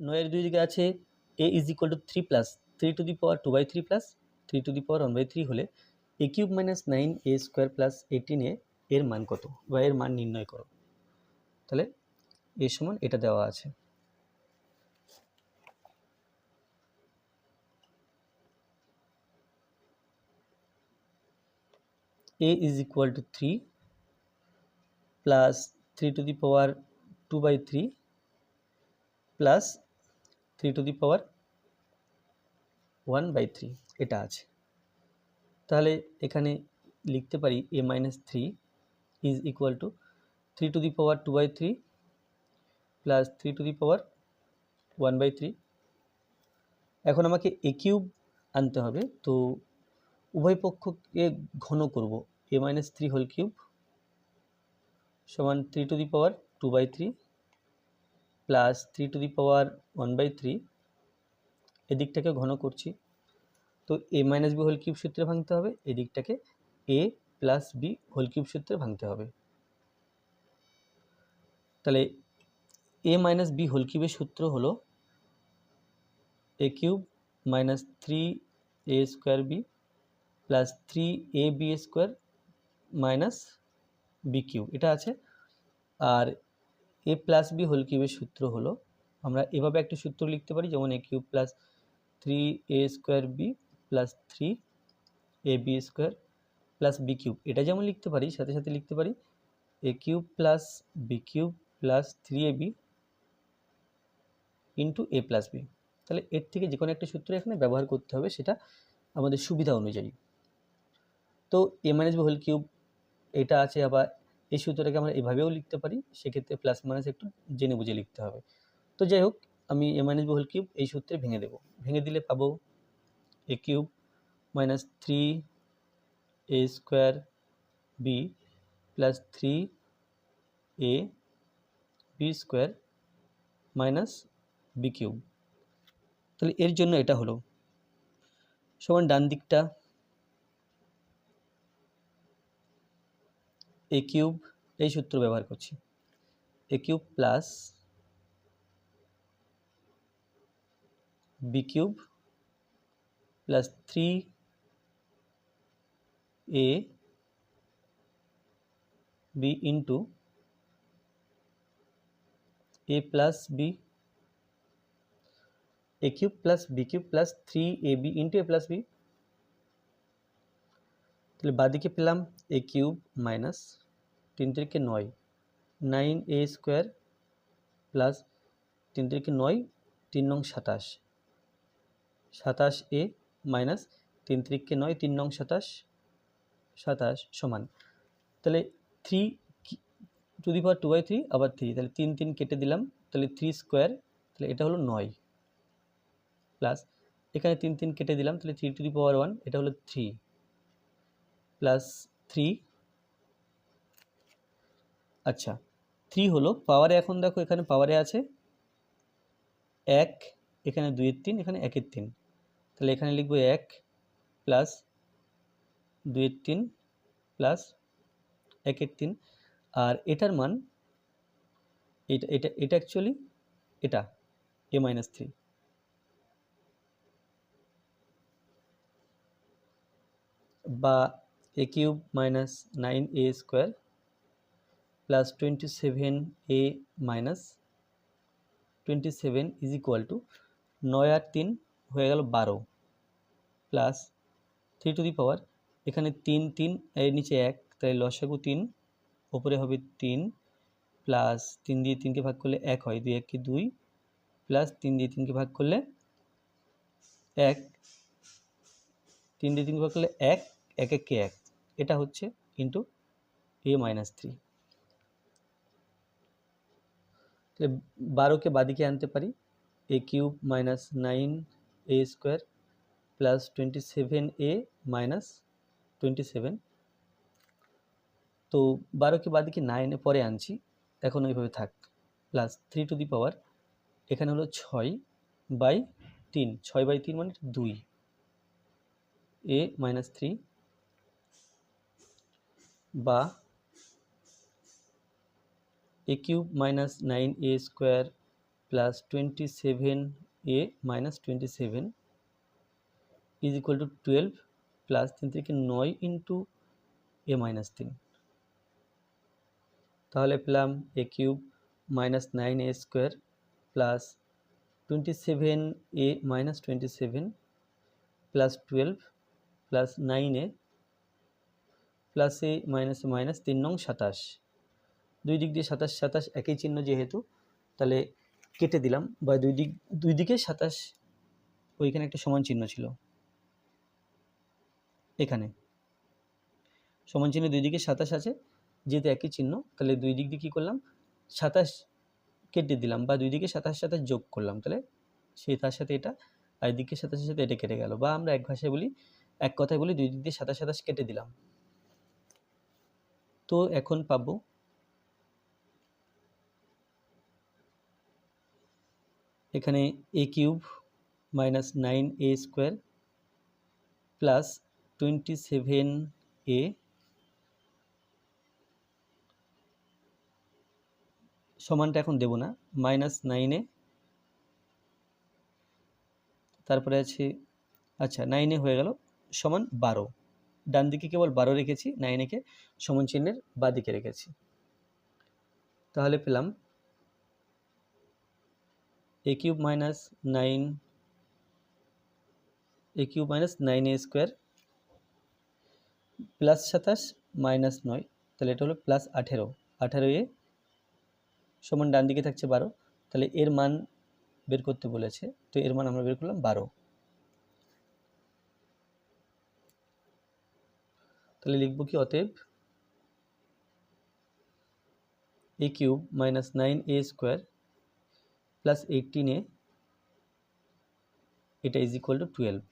নয়ের দুই দিকে আছে A is equal to three plus three to the power two by three plus three to the power one by three হলে A cube minus nine A square plus eighteen A এর মান কত বা এর মান নির্ণয় করো। তাহলে এ সমান এটা দেওয়া আছে। A is equal to 3 plus 3 to the power 2 by 3 plus 3 to the power 1 by 3 এটা আছে। তাহলে এখানে লিখতে পারি a minus 3 is equal to 3 to the power 2 by 3 plus 3 to the power 1 by 3 এখন আমাকে a কিউব আনতে হবে, তো উভয় পক্ষকে ঘন করব A minus three whole cube সমান three to the power two by three plus three to the power one by three এদিকটাকে ঘন করছি। তো A minus B whole cube সূত্রে ভাঙতে হবে। এদিকটাকে A plus B whole cube সূত্রে ভাঙতে হবে। তাহলে এ মাইনাস বি হোল কিউবের সূত্র হলো A cube minus three A square B plus three A B square minus B cube এটা আছে। আর এ প্লাস বি হোল কিউবের সূত্র হলো, আমরা এভাবে একটা সূত্র লিখতে পারি, যেমন A cube plus three A square B plus three A B square plus B cube এটা যেমন লিখতে পারি, সাথে সাথে লিখতে পারি A cube plus B cube plus three A B into A plus B তাহলে এর থেকে যে কোনো একটা সূত্র এখানে ব্যবহার করতে হবে, সেটা আমাদের সুবিধা অনুযায়ী। তো A minus B whole cube এটা আছে আবার এই সূত্রটাকে আমরা এভাবেও লিখতে পারি, সেক্ষেত্রে প্লাস মাইনাস একটু জেনে বুঝে লিখতে হবে। তো যাই হোক, আমি A minus B whole cube এই সূত্রে ভেঙে দেব। ভেঙে দিলে পাবো A cube minus three A square B plus three A B square minus B cube তাহলে এর জন্য এটা হলো। সমান ডান দিকটা এ কিউব এই সূত্র ব্যবহার করছি। A cube plus B cube plus three A B into A plus B A cube plus B cube plus three A B into A plus B তাহলে বাদিকে পেলাম এ কিউব মাইনাস তিন তিরিকে নয়। নাইন এ স্কোয়ার প্লাস তিন তিরিকে নয়, তিন নং সাতাশ। সাতাশ এ মাইনাস তিন তিরিকে নয়, তিন নং সাতাশ সাতাশ সমান। তাহলে three to the power two by three আবার থ্রি তাহলে তিন তিন কেটে দিলাম, তাহলে থ্রি স্কোয়ার তাহলে এটা হলো নয়। প্লাস এখানে তিন তিন কেটে দিলাম, তাহলে three to the power one এটা হলো থ্রি প্লাস থ্রি আচ্ছা থ্রি হলো পাওয়ারে এখন দেখো এখানে পাওয়ারে আছে এক, এখানে দুইয়ের তিন, এখানে একের তিন। তাহলে এখানে লিখব এক প্লাস দুইয়ের তিন প্লাস একের তিন। আর এটার মান, এটা এটা এটা অ্যাকচুয়ালি এটা এ মাইনাস থ্রি বা A cube minus nine A square plus twenty seven A minus twenty seven is equal to নয় আর তিন হয়ে গেল বারো plus three to the power এখানে তিন তিন, এর নিচে এক তাই লসাগু তিন, ওপরে হবে তিন প্লাস তিন দিয়ে তিনকে ভাগ করলে এক হয়, দুই এককে দুই প্লাস তিন দিয়ে তিনকে ভাগ করলে এক, তিন দিয়ে তিনকে ভাগ করলে এক এক এককে এক, এটা হচ্ছে ইন্টু এ মাইনাস থ্রি তাহলে বারোকে বাদিকে আনতে পারি A cube minus nine A square plus twenty seven A minus twenty seven তো বারোকে বাদিকে নাইনে পরে আনছি, এখন ওইভাবে থাক plus three to the power এখানে হলো ছয় বাই তিন, ছয় বাই তিন মানে দুই। এ মাইনাস থ্রি বা A cube minus nine A square plus twenty seven A minus twenty seven is equal to twelve plus তিন থেকে নয় ইন্টু এ মাইনাস তিন তাহলে পেলাম A cube minus nine A square plus twenty seven A minus twenty seven plus twelve plus nine A plus A minus minus তিন নং সাতাশ। দুই দিক দিয়ে সাতাশ সাতাশ একই চিহ্ন যেহেতু, তাহলে কেটে দিলাম। বা দুই দিক, দুই দিকে সাতাশ, ওইখানে একটা সমান চিহ্ন ছিল। এখানে। সমান চিহ্ন দুই দিকে সাতাশ আছে, যেহেতু একই চিহ্ন, তাহলে দুই দিক দিয়ে কী করলাম? সাতাশ কেটে দিলাম বা দুই দিকে সাতাশ সাতাশ যোগ করলাম, তাহলে সেই তার সাথে এটা, আর দিকে সাতাশের সাথে এটা কেটে গেল। বা আমরা এক ভাষায় বলি, এক কথায় বলি, দুই দিক দিয়ে সাতাশ সাতাশ কেটে দিলাম। তো এখন পাবো এখানে A cube minus nine A square plus twenty seven A সমানটা এখন দেব না, মাইনাস নাইনে তারপরে আছে আচ্ছা নাইনে হয়ে গেল সমান বারো। ডান দিকে কেবল বারো রেখেছি নাইনেকে সমান চিহ্নের বা দিকে রেখেছি। তাহলে পেলাম A cube minus nine A cube minus nine A square plus সাতাশ মাইনাস নয়। তাহলে এটা হলো প্লাস আঠেরো। আঠেরো এ সমান ডান দিকে থাকছে বারো। তাহলে এর মান বের করতে বলেছে। তো এর মান আমরা বের করলাম বারো। তাহলে লিখব কি অতএব A cube minus nine A square plus এইটিনে এটা ইজ ইকুয়াল টু টুয়েলভ